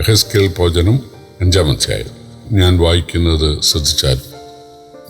എഹസ്കേൽ ഭോജനം അഞ്ചാം ഞാൻ വായിക്കുന്നത് ശ്രദ്ധിച്ചാൽ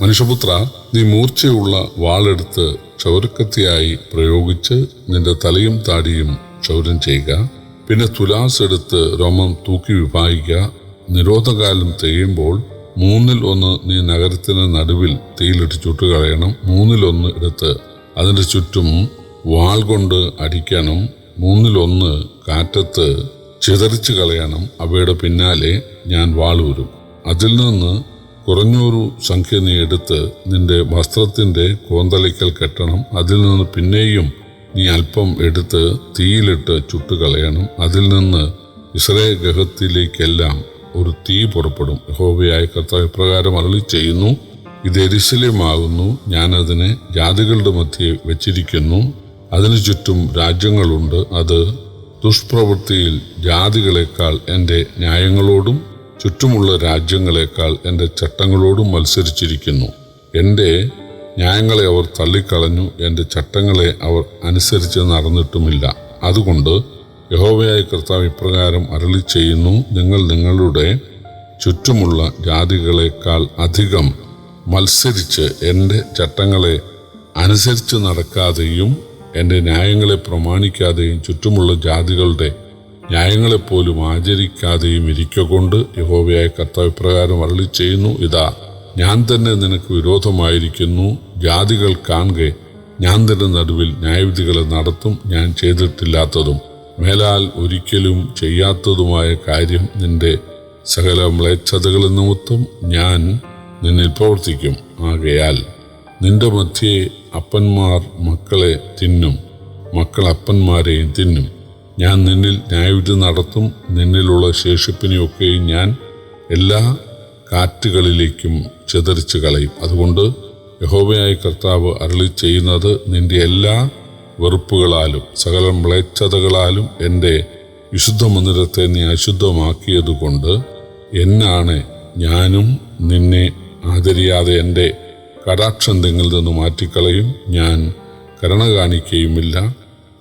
മനുഷ്യപുത്ര നീ മൂർച്ചയുള്ള വാളെടുത്ത് ക്ഷൗരക്കത്തിയായി പ്രയോഗിച്ച് നിന്റെ തലയും താടിയും ക്ഷൗരം ചെയ്യുക. പിന്നെ തുലാസ് എടുത്ത് രോമം തൂക്കി വിഭാഗിക്കുക. നിരോധകാലം തെയ്യുമ്പോൾ മൂന്നിൽ ഒന്ന് നീ നഗരത്തിന് നടുവിൽ തീയിലിട്ട് ചുട്ടുകളയണം. മൂന്നിലൊന്ന് എടുത്ത് അതിന്റെ ചുറ്റും വാൾ കൊണ്ട് അടിക്കണം. മൂന്നിലൊന്ന് കാറ്റത്ത് ചിതറിച്ചു കളയണം. അവയുടെ പിന്നാലെ ഞാൻ വാളൂരും. അതിൽ നിന്ന് കുറഞ്ഞൊരു സംഖ്യ നീ എടുത്ത് നിന്റെ വസ്ത്രത്തിന്റെ കോന്തലയ്ക്കൽ കെട്ടണം. അതിൽ നിന്ന് പിന്നെയും നീ അല്പം എടുത്ത് തീയിലിട്ട് ചുട്ടുകളയണം അതിൽ നിന്ന് ഇസ്രായേൽ ഗ്രഹത്തിലേക്കെല്ലാം ഒരു തീ പുറപ്പെടും. യഹോവയായ കർത്താവ് പ്രകാരം അരളി ചെയ്യുന്നു. ഇത് എരിശല്യമാകുന്നു ഞാനതിനെ ജാതികളുടെ മധ്യേ വച്ചിരിക്കുന്നു. അതിനു ചുറ്റും രാജ്യങ്ങളുണ്ട്. അത് ദുഷ്പ്രവൃത്തിയിൽ ജാതികളെക്കാൾ എന്റെ ന്യായങ്ങളോടും ചുറ്റുമുള്ള രാജ്യങ്ങളെക്കാൾ എന്റെ ചട്ടങ്ങളോടും മത്സരിച്ചിരിക്കുന്നു. എന്റെ ന്യായങ്ങളെ അവർ തള്ളിക്കളഞ്ഞു എന്റെ ചട്ടങ്ങളെ അവർ അനുസരിച്ച് നടന്നിട്ടുമില്ല. അതുകൊണ്ട് യഹോവയായ കർത്താവ് ഇപ്രകാരം അരളി ചെയ്യുന്നു നിങ്ങൾ നിങ്ങളുടെ ചുറ്റുമുള്ള ജാതികളെക്കാൾ അധികം മത്സരിച്ച് എന്റെ ചട്ടങ്ങളെ അനുസരിച്ച് നടക്കാതെയും എന്റെ ന്യായങ്ങളെ പ്രമാണിക്കാതെയും ചുറ്റുമുള്ള ജാതികളുടെ ന്യായങ്ങളെപ്പോലും ആചരിക്കാതെയും ഇരിക്കൊണ്ട് യഹോവയായ കർത്താവ് പ്രകാരം അരളി ചെയ്യുന്നു ഇതാ ഞാൻ തന്നെ നിനക്ക് വിരോധമായിരിക്കുന്നു ജാതികൾ കാണുക ഞാൻ തന്നെ നടുവിൽ ന്യായവിധികളെ നടത്തും ഞാൻ ചെയ്തിട്ടില്ലാത്തതും മേലാൽ ഒരിക്കലും ചെയ്യാത്തതുമായ കാര്യം നിന്റെ സകല മ്ലേച്ഛതകൾ നിമിത്തം ഞാൻ നിന്നിൽ പ്രവർത്തിക്കും ആകയാൽ നിന്റെ മധ്യേ അപ്പന്മാർ മക്കളെ തിന്നും. മക്കൾ അപ്പന്മാരെയും തിന്നും. ഞാൻ നിന്നിൽ ന്യായവിധി നടത്തും. നിന്നിലുള്ള ശേഷിപ്പിനെയൊക്കെയും ഞാൻ എല്ലാ കാറ്റുകളിലേക്കും ചിതറിച്ചു കളയും. അതുകൊണ്ട് യഹോബയായ കർത്താവ് അരളി ചെയ്യുന്നത് നിന്റെ എല്ലാ വെറുപ്പുകളാലും സകല മ്ലേച്ഛതകളാലും എന്റെ വിശുദ്ധ മന്ദിരത്തെ നീ അശുദ്ധമാക്കിയതുകൊണ്ട് എന്നാണ് ഞാനും നിന്നെ ആദരിയാതെ എന്റെ കടാക്ഷം തെങ്ങിൽ നിന്ന് മാറ്റിക്കളയും. ഞാൻ കരുണ കാണിക്കുകയുമില്ല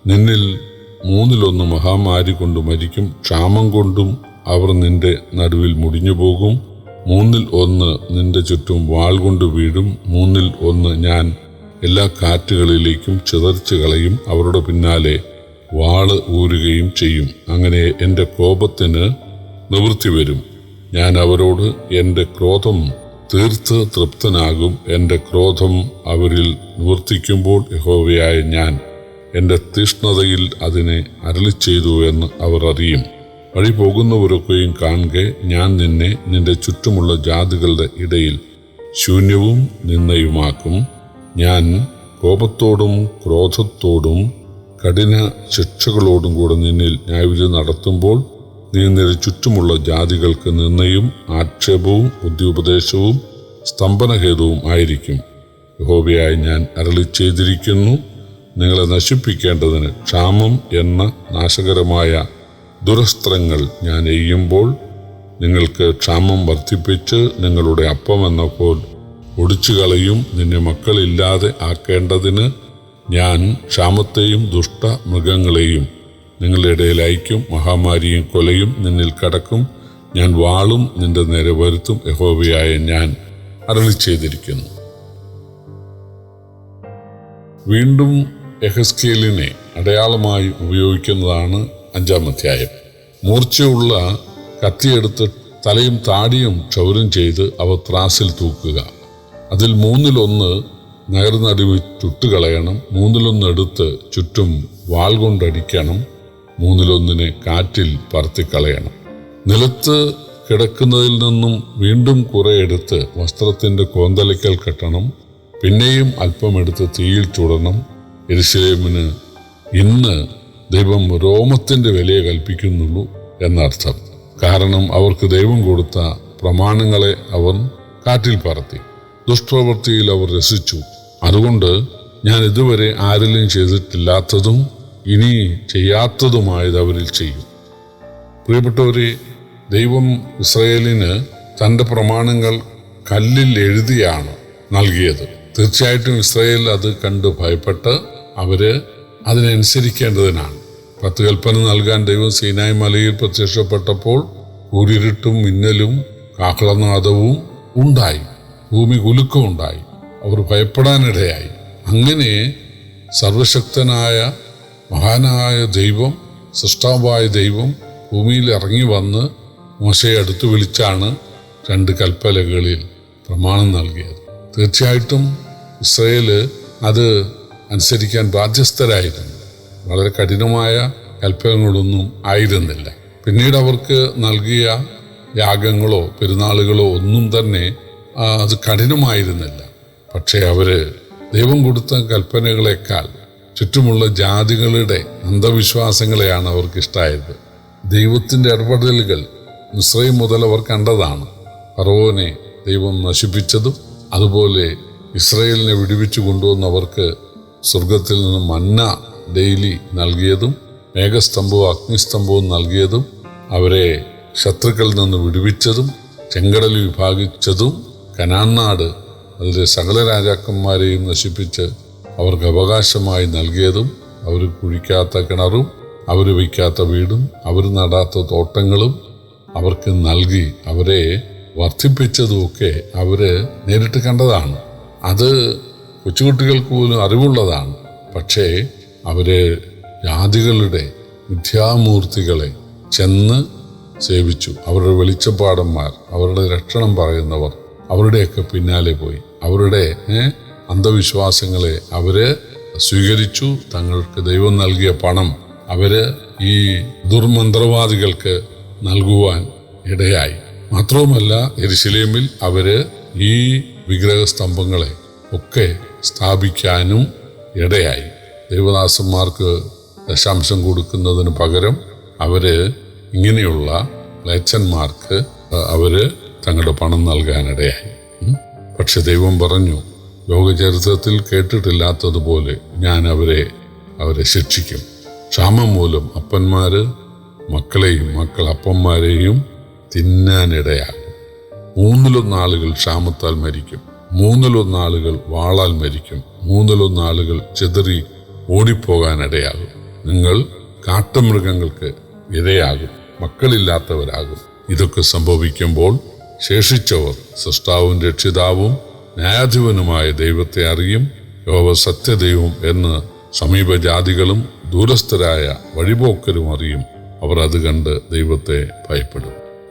നിന്നിൽ മൂന്നിലൊന്ന് മഹാമാരി കൊണ്ട് മരിക്കും. ക്ഷാമം കൊണ്ടും അവർ നിന്റെ നടുവിൽ മുടിഞ്ഞു പോകും മൂന്നിൽ ഒന്ന് നിന്റെ ചുറ്റും വാൾ കൊണ്ട് വീഴും. മൂന്നിൽ ഒന്ന് ഞാൻ എല്ലാ കാറ്റുകളിലേക്കും ചിതറിച്ചു കളയും. അവരുടെ പിന്നാലെ വാൾ ഊരുകയും ചെയ്യും. അങ്ങനെ എന്റെ കോപത്തിന് നിവൃത്തി വരും. ഞാൻ അവരോട് എന്റെ ക്രോധം തീർത്ത് തൃപ്തനാകും എന്റെ ക്രോധം അവരിൽ നിവർത്തിക്കുമ്പോൾ യഹോവയായ ഞാൻ. എന്റെ തീഷ്ണതയിൽ അതിനെ അരളി ചെയ്തു എന്ന് അവർ അറിയും. വഴി പോകുന്നവരൊക്കെയും കാണുക ഞാൻ നിന്നെ നിന്റെ ചുറ്റുമുള്ള ജാതികളുടെ ഇടയിൽ ശൂന്യവും നിന്നയുമാക്കും ഞാൻ കോപത്തോടും ക്രോധത്തോടും കഠിന ശിക്ഷകളോടും കൂടെ നിന്നിൽ ന്യായവിധി നടത്തുമ്പോൾ നീ ചുറ്റുമുള്ള ജാതികൾക്ക് നിന്നയും ആക്ഷേപവും ബുദ്ധിയുപദേശവും സ്തംഭനഹേതുവും ആയിരിക്കും. ഹോബിയായി ഞാൻ അരളി ചെയ്തിരിക്കുന്നു. നിങ്ങളെ നശിപ്പിക്കേണ്ടതിന് ക്ഷാമം എന്ന നാശകരമായ ദുരസ്ത്രങ്ങൾ ഞാൻ എയ്യുമ്പോൾ നിങ്ങൾക്ക് ക്ഷാമം വർദ്ധിപ്പിച്ച് നിങ്ങളുടെ അപ്പം എന്ന പോൽ ഒടിച്ചു കളയും നിന്നെ മക്കളില്ലാതെ ആക്കേണ്ടതിന് ഞാൻ ക്ഷാമത്തെയും ദുഷ്ട മൃഗങ്ങളെയും നിങ്ങളുടെ ഇടയിൽ മഹാമാരിയും കൊലയും നിന്നിൽ കടക്കും. ഞാൻ വാളും നിന്റെ നേരെ വരുത്തും യഹോവയായ ഞാൻ അരളി ചെയ്തിരിക്കുന്നു. വീണ്ടും എഹസ്കേലിനെ അടയാളമായി ഉപയോഗിക്കുന്നതാണ് അഞ്ചാം അധ്യായം. മൂർച്ചയുള്ള കത്തിയെടുത്ത് തലയും താടിയും ക്ഷൗരം ചെയ്ത് അവ ത്രാസിൽ തൂക്കുക. അതിൽ മൂന്നിലൊന്ന് നഗരനടുവിൽ ചുട്ടുകളയണം മൂന്നിലൊന്ന് എടുത്ത് ചുറ്റും വാൾ കൊണ്ടടിക്കണം മൂന്നിലൊന്നിനെ കാറ്റിൽ പറത്തിക്കളയണം. നിലത്ത് കിടക്കുന്നതിൽ നിന്നും വീണ്ടും കുറെ എടുത്ത് വസ്ത്രത്തിന്റെ കോന്തലയ്ക്കൽ കെട്ടണം. പിന്നെയും അല്പം എടുത്ത് തീയിൽ ചുടണം. എരിശിലേമിന് ഇന്ന് ദൈവം രോമത്തിന്റെ വിലയെ കൽപ്പിക്കുന്നുള്ളൂ എന്നർത്ഥം. കാരണം അവർക്ക് ദൈവം കൊടുത്ത പ്രമാണങ്ങളെ അവർ കാറ്റിൽ പറത്തി. ദുഷ്പ്രവൃത്തിയിൽ അവർ രസിച്ചു. അതുകൊണ്ട് ഞാൻ ഇതുവരെ ആരിലും ചെയ്തിട്ടില്ലാത്തതും ഇനി ചെയ്യാത്തതുമായത് അവരിൽ ചെയ്യും. പ്രിയപ്പെട്ടവരെ ദൈവം ഇസ്രയേലിന് തന്റെ പ്രമാണങ്ങൾ കല്ലിൽ എഴുതിയാണ് നൽകിയത്. തീർച്ചയായിട്ടും ഇസ്രയേൽ അത് കണ്ട് ഭയപ്പെട്ട് അവർ അതിനനുസരിക്കേണ്ടതിനാണ്. പത്ത് കൽപ്പന നൽകാൻ ദൈവം സീനായ് മലയിൽ പ്രത്യക്ഷപ്പെട്ടപ്പോൾ കൂരിരുട്ടും മിന്നലും കാഹളനാദവും ഉണ്ടായി. ഭൂമി കുലുക്കം ഉണ്ടായി അവർ ഭയപ്പെടാനിടയായി. അങ്ങനെ സർവശക്തനായ മഹാനായ ദൈവം സൃഷ്ടാവായ ദൈവം ഭൂമിയിൽ ഇറങ്ങി വന്ന് മോശയെ അടുത്ത് വിളിച്ചാണ് രണ്ട് കൽപ്പലകളിൽ പ്രമാണം നൽകിയത്. തീർച്ചയായിട്ടും ഇസ്രയേൽ അത് അനുസരിക്കാൻ ബാധ്യസ്ഥരായിരുന്നു. വളരെ കഠിനമായ കൽപ്പനകളൊന്നും ആയിരുന്നില്ല. പിന്നീട് അവർക്ക് നൽകിയ യാഗങ്ങളോ പെരുന്നാളുകളോ ഒന്നും തന്നെ അത് കഠിനമായിരുന്നില്ല. പക്ഷേ അവർ ദൈവം കൊടുത്ത കൽപ്പനകളെക്കാൾ ചുറ്റുമുള്ള ജാതികളുടെ അന്ധവിശ്വാസങ്ങളെയാണ് അവർക്ക് ഇഷ്ടമായത് ദൈവത്തിന്റെ ഇടപെടലുകൾ മിശ്രയും മുതൽ അവർ കണ്ടതാണ്. ഫറവോനെ ദൈവം നശിപ്പിച്ചതും അതുപോലെ ഇസ്രയേലിനെ വിടുവിച്ചു കൊണ്ടുവന്നവർക്ക് സ്വർഗത്തിൽ നിന്ന് മന്ന ഡെയിലി നൽകിയതും മേഘസ്തംഭവും അഗ്നിസ്തംഭവും നൽകിയതും അവരെ ശത്രുക്കളിൽ നിന്ന് വിടുവിച്ചതും ചെങ്കടൽ വിഭാഗിച്ചതും കനാൻ നാട് അതിലെ സകല രാജാക്കന്മാരെയും നശിപ്പിച്ച് അവർക്ക് അവകാശമായി നൽകിയതും അവർ കുഴിക്കാത്ത കിണറും അവർ വയ്ക്കാത്ത വീടും അവർ നടാത്ത തോട്ടങ്ങളും അവർക്ക് നൽകി അവരെ വർദ്ധിപ്പിച്ചതുമൊക്കെ അവർ നേരിട്ട് കണ്ടതാണ്. അത് കൊച്ചുകുട്ടികൾക്ക് പോലും അറിവുള്ളതാണ്. പക്ഷേ അവരെ ജാതികളുടെ മിഥ്യാമൂർത്തികളെ ചെന്ന് സേവിച്ചു. അവരുടെ വെളിച്ചപ്പാടന്മാർ അവരുടെ രക്ഷണം പറയുന്നവർ അവരുടെയൊക്കെ പിന്നാലെ പോയി. അവരുടെ അന്ധവിശ്വാസങ്ങളെ അവർ സ്വീകരിച്ചു തങ്ങൾക്ക് ദൈവം നൽകിയ പണം അവർ ഈ ദുർമന്ത്രവാദികൾക്ക് നൽകുവാൻ ഇടയായി. മാത്രവുമല്ല എരിശിലേമിൽ അവർ ഈ വിഗ്രഹസ്തംഭങ്ങളെ ഒക്കെ സ്ഥാപിക്കാനും ഇടയായി. ദൈവദാസന്മാർക്ക് ദശാംശം കൊടുക്കുന്നതിന് പകരം അവർ ഇങ്ങനെയുള്ള ലേച്ചന്മാർക്ക് അവർ തങ്ങളുടെ പണം നൽകാനിടയായി. പക്ഷെ ദൈവം പറഞ്ഞു ലോകചരിത്രത്തിൽ കേട്ടിട്ടില്ലാത്തതുപോലെ ഞാൻ അവരെ അവരെ ശിക്ഷിക്കും. ക്ഷാമം മൂലം അപ്പന്മാർ മക്കളെയും മക്കൾ അപ്പന്മാരെയും തിന്നാനിടയാകും മൂന്നിലൊന്നാളുകൾ ക്ഷാമത്താൽ മരിക്കും. മൂന്നിലൊന്നാളുകൾ വാളാൽ മരിക്കും. മൂന്നിലൊന്നാളുകൾ ചിതറി ഓടിപ്പോകാനിടയാകും. നിങ്ങൾ കാട്ടുമൃഗങ്ങൾക്ക് ഇരയാകും മക്കളില്ലാത്തവരാകും. ഇതൊക്കെ സംഭവിക്കുമ്പോൾ ശേഷിച്ചവർ സൃഷ്ടാവും രക്ഷിതാവും ന്യായാധിപനുമായ ദൈവത്തെ അറിയും യോവ സത്യദൈവം എന്ന് സമീപജാതികളും ദൂരസ്ഥരായ വഴിപോക്കരും അറിയും. അവർ അത് കണ്ട് ദൈവത്തെ ഭയപ്പെടും.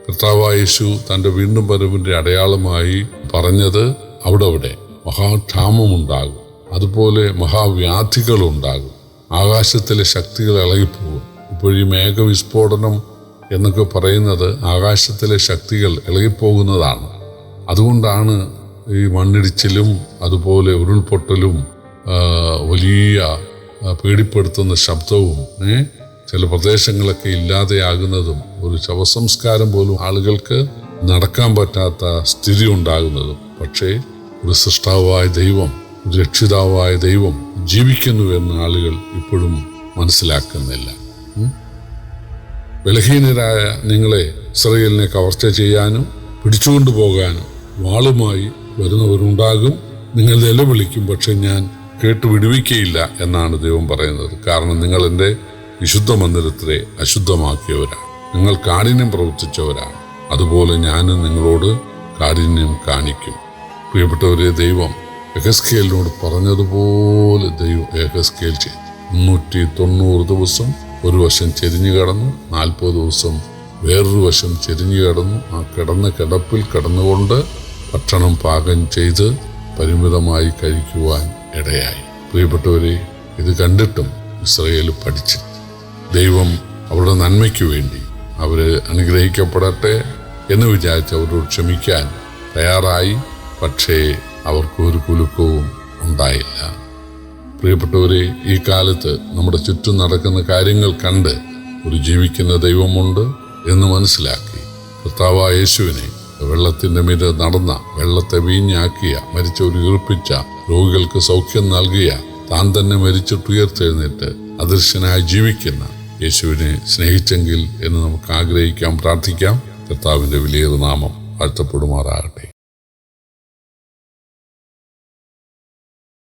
കർത്താവായ യേശു തന്റെ വീണ്ടും വരവിന്റെ അടയാളമായി പറഞ്ഞത് അവിടെ അവിടെ മഹാക്ഷാമമുണ്ടാകും. അതുപോലെ മഹാവ്യാധികളുണ്ടാകും. ആകാശത്തിലെ ശക്തികൾ ഇളകിപ്പോകും. ഇപ്പോൾ ഈ മേഘവിസ്ഫോടനം എന്നൊക്കെ പറയുന്നത് ആകാശത്തിലെ ശക്തികൾ ഇളകിപ്പോകുന്നതാണ്. അതുകൊണ്ടാണ് ഈ മണ്ണിടിച്ചിലും അതുപോലെ ഉരുൾപൊട്ടലും വലിയ പേടിപ്പെടുത്തുന്ന ശബ്ദവും ചില പ്രദേശങ്ങളൊക്കെ ഇല്ലാതെയാകുന്നതും ഒരു ശവസംസ്കാരം പോലും ആളുകൾക്ക് നടക്കാൻ പറ്റാത്ത സ്ഥിതി ഉണ്ടാകുന്നതും പക്ഷേ ഒരു സൃഷ്ടാവായ ദൈവം ഒരു രക്ഷിതാവായ ദൈവം ജീവിക്കുന്നുവെന്ന് ആളുകൾ ഇപ്പോഴും മനസ്സിലാക്കുന്നില്ല? ബലഹീനരായ നിങ്ങളെ ഇസ്രയേലിനെ കവർച്ച ചെയ്യാനും പിടിച്ചുകൊണ്ടു പോകാനും വാളുമായി വരുന്നവരുണ്ടാകും. നിങ്ങൾ നിലവിളിക്കും പക്ഷെ ഞാൻ കേട്ടു വിടുവിക്കയില്ല എന്നാണ് ദൈവം പറയുന്നത്. കാരണം നിങ്ങൾ എന്റെ വിശുദ്ധ മന്ദിരത്തിലെ അശുദ്ധമാക്കിയവരാണ്. നിങ്ങൾ കാഠിന്യം പ്രവർത്തിച്ചവരാണ്. അതുപോലെ ഞാനും നിങ്ങളോട് കാഠിന്യം കാണിക്കും. പ്രിയപ്പെട്ടവരെ ദൈവം എഹസ്കേലിനോട് പറഞ്ഞതുപോലെ ദൈവം എഹസ്കേൽ ചെയ്തു. മുന്നൂറ്റി തൊണ്ണൂറ് ദിവസം ഒരു വശം ചെരിഞ്ഞു കടന്നു നാൽപ്പത് ദിവസം വേറൊരു വശം ചെരിഞ്ഞു കടന്നു. ആ കിടന്ന കിടപ്പിൽ കിടന്നുകൊണ്ട് ഭക്ഷണം പാകം ചെയ്ത് പരിമിതമായി കഴിക്കുവാൻ ഇടയായി. പ്രിയപ്പെട്ടവരെ ഇത് കണ്ടിട്ടും ഇസ്രയേൽ പഠിച്ചു ദൈവം അവരുടെ നന്മയ്ക്ക് വേണ്ടി അവർ അനുഗ്രഹിക്കപ്പെടട്ടെ എന്ന് വിചാരിച്ച് അവരോട് ക്ഷമിക്കാൻ തയ്യാറായി പക്ഷേ അവർക്ക് ഒരു കുലുക്കവും ഉണ്ടായില്ല. പ്രിയപ്പെട്ടവരെ ഈ കാലത്ത് നമ്മുടെ ചുറ്റും നടക്കുന്ന കാര്യങ്ങൾ കണ്ട് ഒരു ജീവിക്കുന്ന ദൈവമുണ്ട് എന്ന് മനസ്സിലാക്കി കർത്താവ് യേശുവിനെ വെള്ളത്തിന്റെ മീതെ നടന്ന വെള്ളത്തെ വീഞ്ഞാക്കിയ മരിച്ചവർ ഈർപ്പിച്ച രോഗികൾക്ക് സൗഖ്യം നൽകിയ താൻ തന്നെ മരിച്ചിട്ട് ഉയർത്തെഴുന്നേറ്റ് അദൃശ്യനായി ജീവിക്കുന്ന യേശുവിനെ സ്നേഹിച്ചെങ്കിൽ എന്ന് നമുക്ക് ആഗ്രഹിക്കാം പ്രാർത്ഥിക്കാം. കർത്താവിന്റെ വിലയേറെ നാമം വാഴ്ത്തപ്പെടുമാറാകട്ടെ.